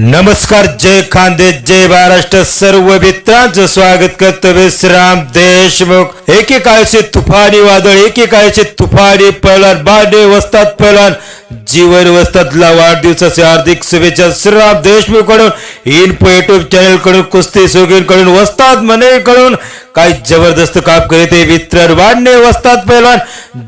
नमस्कार जय खांदे जय महाराष्ट्र सर्व मित्रांचं स्वागत करतो विश्राम देशमुख. एकेकाळचे तुफानी वादळ एकेकाळचे तुफानी पळण बांडे वस्तात पळण. जीवन वस्तातला वाढदिवसाचे हार्दिक शुभेच्छा श्रीराम देशमुखकडून इन्फो युट्यूब चॅनलकडून कुस्ती सोगीन कडून वस्तात मने कडून काही जबरदस्त काम करीत मित्र वाढणे वस्तात पहिला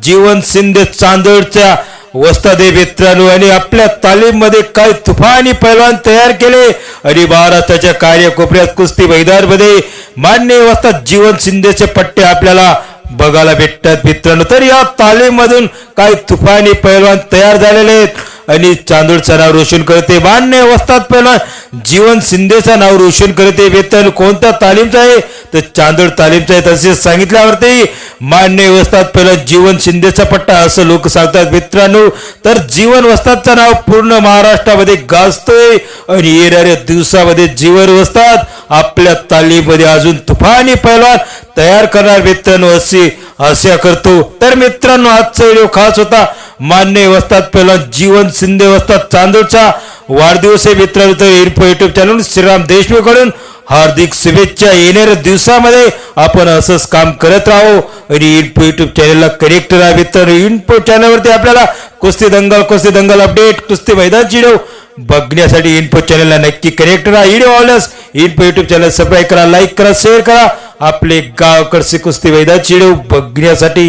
जीवन शिंदे चांदोडच्या वस्तादे मित्रांनो आणि आपल्या तालीममध्ये काही तुफानी पैलवान तयार केले? आणि महाराष्ट्राच्या कार्यकोपऱ्यात कुस्ती मैदानमध्ये मान्य वस्तात जीवन शिंदेचे पट्टे आपल्याला बघायला भेटतात मित्रांनो. तर या तालीममधून काही तुफानी पैलवान तयार झालेले आहेत? आणि चांदोडचं नाव रोशन करते. मान्य वस्तात पहिला जीवन शिंदेचं नाव रोशन करते. वेतन कोणत्या तालीमचं आहे? तर चांदोड तालीमचं आहे. तसेच सांगितल्यावरती मान्य वस्तात पहिला जीवन शिंदेचा पट्टा असं लोक सांगतात. मित्रांनो तर जीवन वस्तादचं नाव पूर्ण महाराष्ट्रामध्ये गाजतोय. आणि येणाऱ्या दिवसामध्ये जीवन वस्तात आपल्या तालीमध्ये अजून तुफानी पैलवान तयार करणार मित्रांनो असे आशा करतो. तर मित्रांनो आजचा व्हिडिओ खास होता. मान्य वस्तात पहिला जीवन शिंदे वस्तात चांदोडचा वाढदिवस आहे मित्रांनो इन्फो युट्यूब चॅनल श्रीराम देशमुखकडून हार्दिक शुभेच्छा. येणाऱ्या दिवसामध्ये आपण असंच काम करत राहू आणि इन्फो युट्यूब चॅनलला कनेक्ट राहा. मित्रांनो इन्फो चॅनलवरती आपल्याला कुस्ती दंगल कुस्ती दंगल अपडेट कुस्ती मैदान चिडव बघण्यासाठी इन्फो चॅनलला नक्की कनेक्ट राहा. व्हिडिओ आवडल्यास इन्फो युट्यूब चॅनल सबस्क्राईब करा लाईक करा शेअर करा. आपले गावकडचे कुस्ती मैदान चिडव बघण्यासाठी